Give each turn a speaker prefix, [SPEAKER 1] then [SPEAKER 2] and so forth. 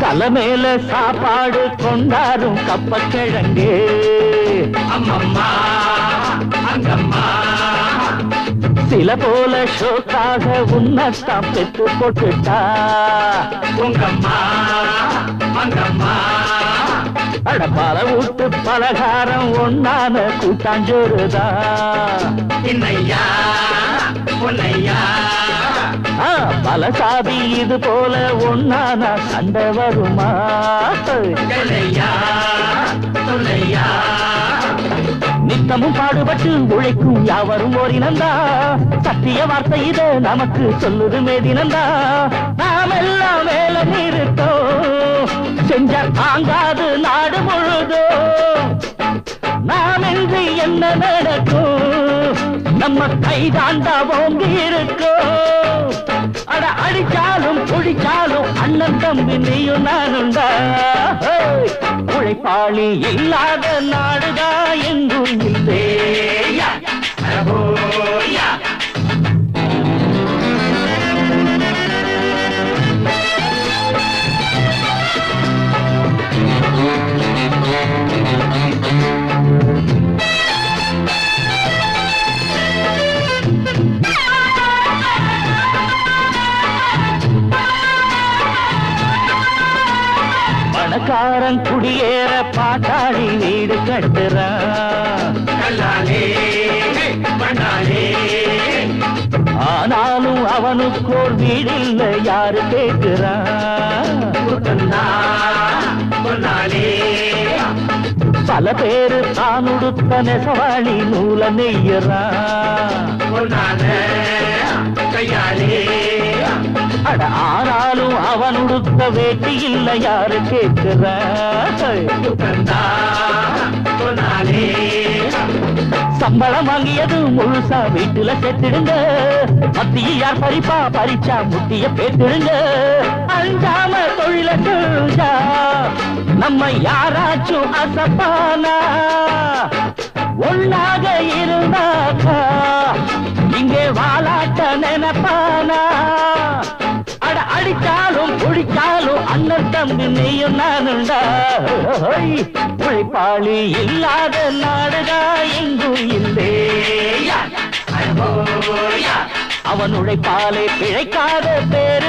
[SPEAKER 1] தலைமையில சாப்பாடு கொண்டாரும்
[SPEAKER 2] அம்மம்மா அங்கம்மா.
[SPEAKER 1] சில போல ஷோக்காக உன்னத்தான் பெத்து போட்டுட்டா.
[SPEAKER 2] உங்கம்மா.
[SPEAKER 1] அட பல வீட்டு பலகாரம் ஒன்னான கூட்டாஞ்சோறுதான்
[SPEAKER 2] இன்னையா? உன்னையா?
[SPEAKER 1] ஆ, பல சாதி இது போல ஒன்னான சண்டை வருமா? நித்தமும் பாடுபட்டு உழைக்கும் யாவரும் ஓரினந்தா. சத்திய வார்த்தை இது நமக்கு சொல்லுது மேதினந்தா நாம் எல்லாம் மேல நிறுத்தோம் செஞ்ச தாங்காது நாடு முழுதோ. நாம் இன்றி என்ன நடக்கும்? நம்ம கை தாண்டா ஓங்கி இருக்கோம். அட அடிச்சாலும் குடிச்சாலும் அண்ணன் தம்பி நீயும் நானுண்டா உழைப்பாளி இல்லாத
[SPEAKER 2] நாடு
[SPEAKER 1] பணக்காரன் குடியேற பாட்டாளி வீடு கட்டுறான் ஆனாலும் அவனுக்கோர் வீடு இல்லை யாரு கேட்கிறான் பல பேரு தான் உடுத்த நெசவாளி நூல நெய்யறான் அட ஆனாலும் அவன் உடுத்த வேட்டி இல்லை யாரு கேட்கிறான் சம்பளம் வாங்கியது முழுசா வீட்டுல செத்துடுங்க மத்திய யார் பறிப்பா? பறிச்சா முட்டிய பேத்துடுங்க அஞ்சாம தொழில செஞ்சா நம்ம யாராச்சும் அசப்பானா? ஒன்னாக இருந்தாக்கா இங்கே வாலாட்ட நினைப்பானா? தம்பி நீயும் நானுண்டா உழைப்பாளி இல்லாத நாடுதா எங்கும்
[SPEAKER 2] இல்லே.
[SPEAKER 1] அவன் உழைப்பாலே பிழைக்காத பேருதான்